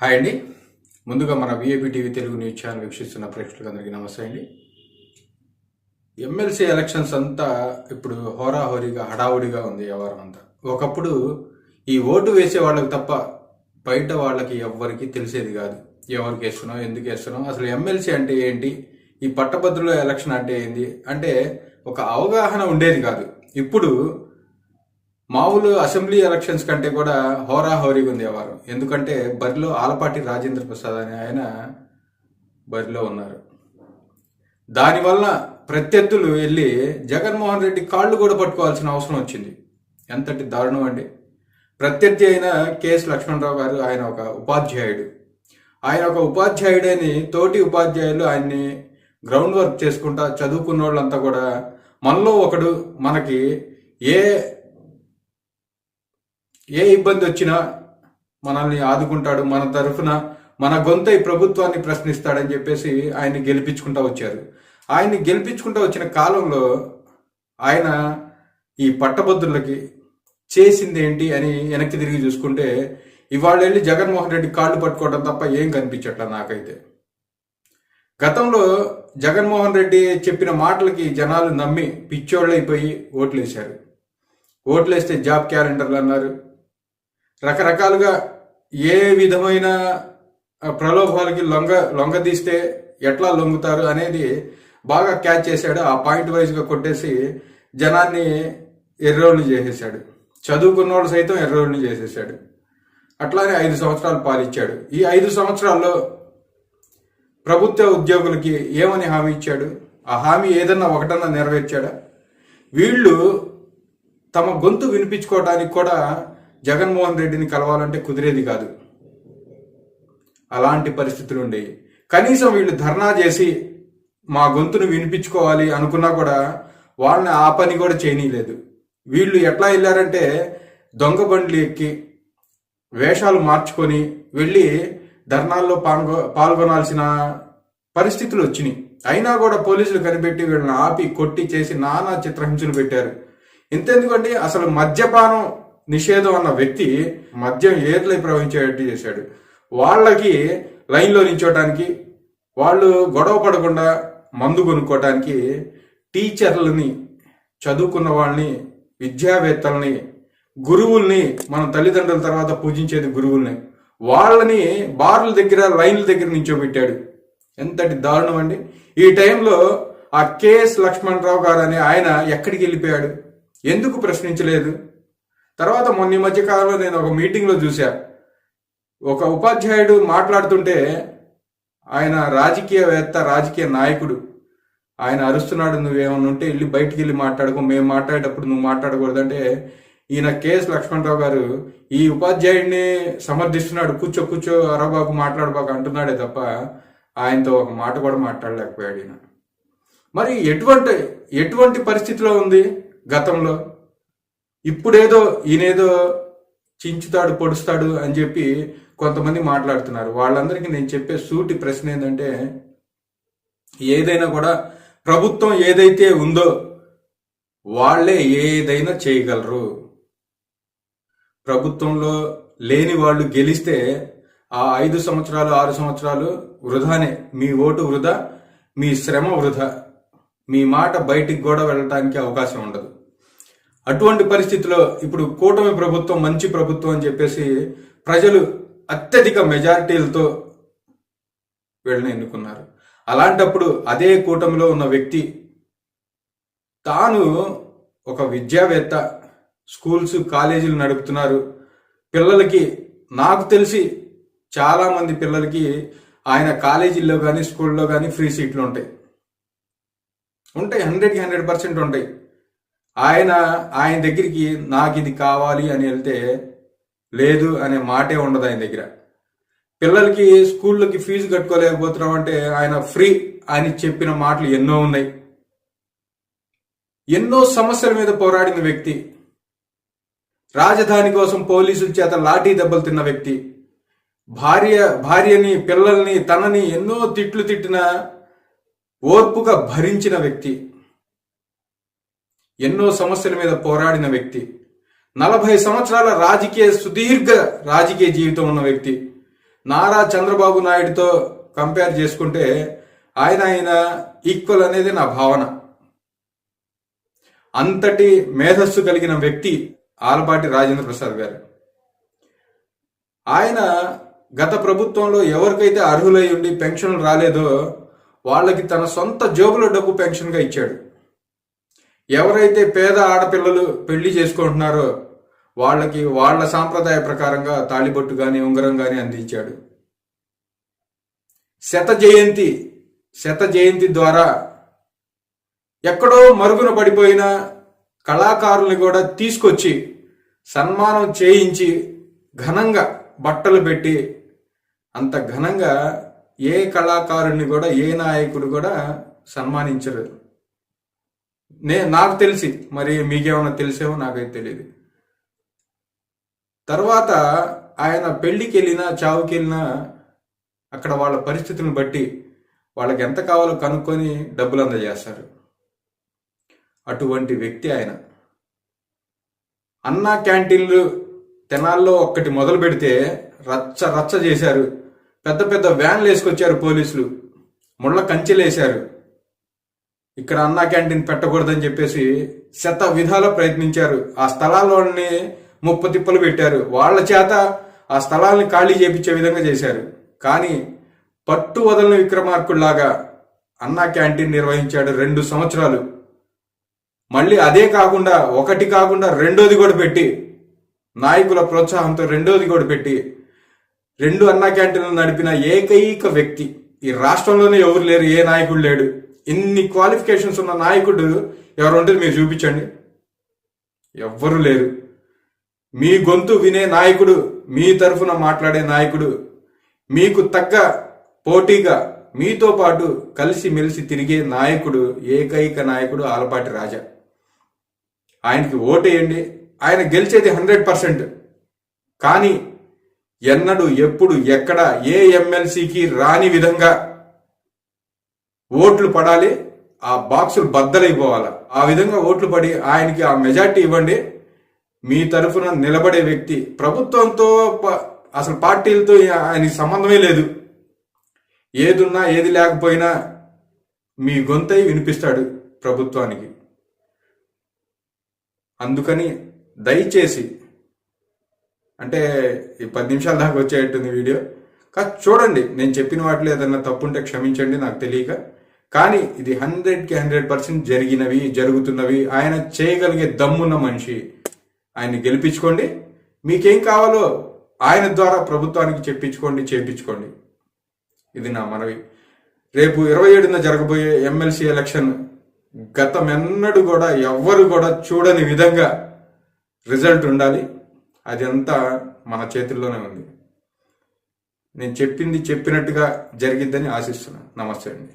Hi అండి. ముందుగా మన VAP TV Telugu news channel వీక్షిస్తున్న ప్రేక్షకులందరికీ నమస్తే అండి. ఎమ్మెల్సీ ఎలక్షన్స్ అంతా ఇప్పుడు హోరాహోరీగా హడావుడిగా ఉంది వ్యవహారం అంతా. ఒకప్పుడు ఈ ఓటు వేసే వాళ్ళకి తప్ప బయట వాళ్ళకి ఎవ్వరికి తెలిసేది కాదు. ఎవరికి వేస్తున్నాం ఎందుకు వేస్తున్నాం అసలు ఎమ్మెల్సీ అంటే ఏంటి ఈ పట్టభద్రుల ఎలక్షన్ అంటే ఏంటి అంటే ఒక అవగాహన ఉండేది కాదు. ఇప్పుడు మామూలు అసెంబ్లీ ఎలక్షన్స్ కంటే కూడా హోరాహోరీగా ఉంది వ్యవహారం ఎందుకంటే బరిలో ఆలపాటి రాజేంద్ర ప్రసాద్ అనే ఆయన బరిలో ఉన్నారు. దానివల్ల ప్రత్యర్థులు వెళ్ళి జగన్మోహన్ రెడ్డి కాళ్ళు కూడా పట్టుకోవాల్సిన అవసరం వచ్చింది. ఎంతటి దారుణం అండి. ప్రత్యర్థి అయిన కెఎస్ లక్ష్మణరావు గారు ఆయన ఒక ఉపాధ్యాయుడు. ఆయన ఒక ఉపాధ్యాయుడని తోటి ఉపాధ్యాయులు ఆయన్ని గ్రౌండ్ వర్క్ చేసుకుంటా చదువుకున్న వాళ్ళంతా కూడా మనలో ఒకడు మనకి ఏ ఏ ఇబ్బంది వచ్చినా మనల్ని ఆదుకుంటాడు మన తరఫున మన గొంత ఈ ప్రభుత్వాన్ని ప్రశ్నిస్తాడని చెప్పేసి ఆయన్ని గెలిపించుకుంటా వచ్చారు. ఆయన్ని గెలిపించుకుంటా వచ్చిన కాలంలో ఆయన ఈ పట్టభద్రులకి చేసింది ఏంటి అని వెనక్కి తిరిగి చూసుకుంటే ఇవాళ వెళ్ళి జగన్మోహన్ రెడ్డి కాళ్ళు పట్టుకోవడం తప్ప ఏం కనిపించట్ల నాకైతే. గతంలో జగన్మోహన్ రెడ్డి చెప్పిన మాటలకి జనాలు నమ్మి పిచ్చోళ్ళైపోయి ఓట్లేశారు. ఓట్లేస్తే జాబ్ క్యాలెండర్లు అన్నారు రకరకాలుగా ఏ విధమైన ప్రలోభాలకి లొంగ లొంగదీస్తే ఎట్లా లొంగుతారు అనేది బాగా క్యాచ్ చేశాడు. ఆ పాయింట్ వైజ్గా కొట్టేసి జనాన్ని ఎర్రోళ్ళు చేసేసాడు చదువుకున్నోళ్ళు సైతం ఎర్రోళ్ళు చేసేసాడు అట్లానే ఐదు సంవత్సరాలు పాలిచ్చాడు. ఈ ఐదు సంవత్సరాల్లో ప్రభుత్వ ఉద్యోగులకి ఏమని హామీ ఇచ్చాడు? ఆ హామీ ఏదన్నా ఒకటన్నా నెరవేర్చాడా? వీళ్ళు తమ గొంతు వినిపించుకోవడానికి కూడా జగన్మోహన్ రెడ్డిని కలవాలంటే కుదిరేది కాదు. అలాంటి పరిస్థితులు ఉండేవి కనీసం వీళ్ళు ధర్నా చేసి మా గొంతును వినిపించుకోవాలి అనుకున్నా కూడా వాళ్ళని ఆ పని కూడా చేయనీయలేదు. వీళ్ళు ఎట్లా వెళ్ళారంటే దొంగ బండ్లు ఎక్కి వేషాలు మార్చుకొని వెళ్ళి ధర్నాల్లో పాల్గొ పాల్గొనాల్సిన పరిస్థితులు వచ్చినాయి. అయినా కూడా పోలీసులు కనిపెట్టి వీళ్ళని ఆపి కొట్టి చేసి నానా చిత్రహింసలు పెట్టారు. ఇంతెందుకంటే అసలు మద్యపానం నిషేధం అన్న వ్యక్తి మద్యం ఏర్లై ప్రవహించేటట్టు చేశాడు. వాళ్ళకి లైన్లో నించోటానికి వాళ్ళు గొడవ పడకుండా మందు కొనుక్కోవటానికి టీచర్లని చదువుకున్న వాళ్ళని విద్యావేత్తల్ని గురువుల్ని మన తల్లిదండ్రుల తర్వాత పూజించేది గురువుల్ని వాళ్ళని బార్ల దగ్గర లైన్ల దగ్గర నించోబెట్టాడు ఎంతటి దారుణం అండి. ఈ టైంలో ఆ కేఎస్ లక్ష్మణరావు గారు అనే ఆయన ఎక్కడికి వెళ్ళిపోయాడు? ఎందుకు ప్రశ్నించలేదు? తర్వాత మొన్న మధ్య కాలంలో నేను ఒక మీటింగ్లో చూశా. ఒక ఉపాధ్యాయుడు మాట్లాడుతుంటే ఆయన రాజకీయవేత్త రాజకీయ నాయకుడు. ఆయన అరుస్తున్నాడు నువ్వేమన్నా ఉంటే వెళ్ళి బయటికి వెళ్ళి మాట్లాడుకో మేము మాట్లాడేటప్పుడు నువ్వు మాట్లాడకూడదంటే ఈయన కేఎస్ లక్ష్మణరావు గారు ఈ ఉపాధ్యాయుడిని సమర్థిస్తున్నాడు కూర్చో కూర్చో అరబాకు మాట్లాడబాకు అంటున్నాడే తప్ప ఆయనతో ఒక మాట కూడా మాట్లాడలేకపోయాడు ఈయన. మరి ఎటువంటి ఎటువంటి పరిస్థితిలో ఉంది గతంలో? ఇప్పుడేదో ఈయనేదో చించుతాడు పొడుస్తాడు అని చెప్పి కొంతమంది మాట్లాడుతున్నారు. వాళ్ళందరికీ నేను చెప్పే సూటి ప్రశ్న ఏంటంటే ఏదైనా కూడా ప్రభుత్వం ఏదైతే ఉందో వాళ్ళే ఏదైనా చేయగలరు. ప్రభుత్వంలో లేని వాళ్ళు గెలిస్తే ఆ ఐదు సంవత్సరాలు ఆరు సంవత్సరాలు వృధానే. మీ ఓటు వృధా మీ శ్రమ వృధా. మీ మాట బయటికి కూడా వెళ్ళటానికి అవకాశం ఉండదు. అటువంటి పరిస్థితిలో ఇప్పుడు కూటమి ప్రభుత్వం మంచి ప్రభుత్వం అని చెప్పేసి ప్రజలు అత్యధిక మెజారిటీలతో వీళ్ళని ఎన్నుకున్నారు. అలాంటప్పుడు అదే కూటమిలో ఉన్న వ్యక్తి తాను ఒక విద్యావేత్త స్కూల్స్ కాలేజీలు నడుపుతున్నారు. పిల్లలకి నాకు తెలిసి చాలామంది పిల్లలకి ఆయన కాలేజీల్లో కానీ స్కూల్లో కానీ ఫ్రీ సీట్లు ఉంటాయి. ఉంటాయి హండ్రెడ్కి హండ్రెడ్ పర్సెంట్ ఉంటాయి. ఆయన ఆయన దగ్గరికి నాకు ఇది కావాలి అని వెళ్తే లేదు అనే మాటే ఉండదు ఆయన దగ్గర. పిల్లలకి స్కూళ్ళకి ఫీజు కట్టుకోలేకపోతున్నాం అంటే ఆయన ఫ్రీ అని చెప్పిన మాటలు ఎన్నో ఉన్నాయి. ఎన్నో సమస్యల మీద పోరాడిన వ్యక్తి. రాజధాని కోసం పోలీసుల చేత లాఠీ దెబ్బలు తిన్న వ్యక్తి. భార్య భార్యని పిల్లల్ని తనని ఎన్నో తిట్లు తిట్టిన ఓర్పుగా భరించిన వ్యక్తి. ఎన్నో సమస్యల మీద పోరాడిన వ్యక్తి. నలభై సంవత్సరాల రాజకీయ సుదీర్ఘ రాజకీయ జీవితం ఉన్న వ్యక్తి. నారా చంద్రబాబు నాయుడుతో కంపేర్ చేసుకుంటే ఆయన ఆయన ఈక్వల్ అనేది నా భావన. అంతటి మేధస్సు కలిగిన వ్యక్తి ఆలపాటి రాజేంద్ర ప్రసాద్ గారు. ఆయన గత ప్రభుత్వంలో ఎవరికైతే అర్హులై ఉండి పెన్షన్లు రాలేదో వాళ్ళకి తన సొంత జోబులో డబ్బు పెన్షన్గా ఇచ్చాడు. ఎవరైతే పేద ఆడపిల్లలు పెళ్ళి చేసుకుంటున్నారో వాళ్ళకి వాళ్ళ సాంప్రదాయ ప్రకారంగా తాళిబొట్టు కానీ ఉంగరం కానీ అందించాడు. శత జయంతి శత జయంతి ద్వారా ఎక్కడో మరుగున పడిపోయిన కళాకారుల్ని కూడా తీసుకొచ్చి సన్మానం చేయించి ఘనంగా బట్టలు పెట్టి అంత ఘనంగా ఏ కళాకారుడిని కూడా ఏ నాయకుడు కూడా సన్మానించరు. నే నాకు తెలిసి మరి మీకేమైనా తెలిసేమో నాకైతే తెలియదు తర్వాత ఆయన పెళ్ళికి వెళ్ళినా చావుకి వెళ్ళినా అక్కడ వాళ్ళ పరిస్థితులను బట్టి వాళ్ళకి ఎంత కావాలో కనుక్కొని డబ్బులు అందజేస్తారు అటువంటి వ్యక్తి ఆయన. అన్నా క్యాంటీన్లు తెనాల్లో ఒక్కటి మొదలు పెడితే రచ్చ రచ్చ చేశారు. పెద్ద పెద్ద వ్యాన్లు వేసుకొచ్చారు పోలీసులు. ముళ్ళ కంచెలు వేశారు ఇక్కడ అన్నా క్యాంటీన్ పెట్టకూడదని చెప్పేసి శత విధాల ప్రయత్నించారు. ఆ స్థలాల్లోని ముప్పు తిప్పలు పెట్టారు. వాళ్ళ చేత ఆ స్థలాల్ని ఖాళీ చేపించే విధంగా చేశారు. కానీ పట్టు వదలని విక్రమార్కుల్లాగా అన్నా క్యాంటీన్ నిర్వహించాడు రెండు సంవత్సరాలు. మళ్ళీ అదే కాకుండా ఒకటి కాకుండా రెండోది కూడా పెట్టి నాయకుల ప్రోత్సాహంతో రెండోది కూడా పెట్టి రెండు అన్నా క్యాంటీన్లు నడిపిన ఏకైక వ్యక్తి. ఈ రాష్ట్రంలోనే ఎవరు లేరు ఏ నాయకుడు లేడు. ఇన్ని క్వాలిఫికేషన్స్ ఉన్న నాయకుడు ఎవరు మీరు చూపించండి. ఎవ్వరు లేరు. మీ గొంతు వినే నాయకుడు మీ తరఫున మాట్లాడే నాయకుడు మీకు తగ్గ పోటీగా మీతో పాటు కలిసి మెలిసి తిరిగే నాయకుడు ఏకైక నాయకుడు ఆలపాటి రాజా. ఆయనకి ఓటేయండి. ఆయన గెలిచేది హండ్రెడ్ పర్సెంట్. కానీ ఎన్నడు ఎప్పుడు ఎక్కడ ఏ ఎమ్మెల్సీకి రాని విధంగా ఓట్లు పడాలి ఆ బాక్సులు బద్దలైపోవాలి. ఆ విధంగా ఓట్లు పడి ఆయనకి ఆ మెజార్టీ ఇవ్వండి. మీ తరఫున నిలబడే వ్యక్తి ప్రభుత్వంతో ప- అసలు పార్టీలతో ఆయనకి సంబంధమే లేదు. ఏదున్నా ఏది లేకపోయినా మీ గొంతై వినిపిస్తాడు ప్రభుత్వానికి. అందుకని దయచేసి అంటే ఈ పది నిమిషాల దాకా వచ్చేటట్టుంది వీడియో. కాదు చూడండి నేను చెప్పిన వాటిలో ఏదన్నా తప్పుంటే క్షమించండి నాకు తెలియక. కానీ ఇది హండ్రెడ్కి హండ్రెడ్ పర్సెంట్ జరిగినవి జరుగుతున్నవి. ఆయన చేయగలిగే దమ్మున్న మనిషి. ఆయన్ని గెలిపించుకోండి. మీకేం కావాలో ఆయన ద్వారా ప్రభుత్వానికి చెప్పించుకోండి చేపించుకోండి. ఇది నా మనవి. రేపు ఇరవై ఏడున జరగబోయే ఎమ్మెల్సీ ఎలక్షన్ గతమెన్నడు కూడా ఎవ్వరు కూడా చూడని విధంగా రిజల్ట్ ఉండాలి. అదంతా మన చేతుల్లోనే ఉంది. నేను చెప్పింది చెప్పినట్టుగా జరిగిద్దని ఆశిస్తున్నాను. నమస్తే అండి.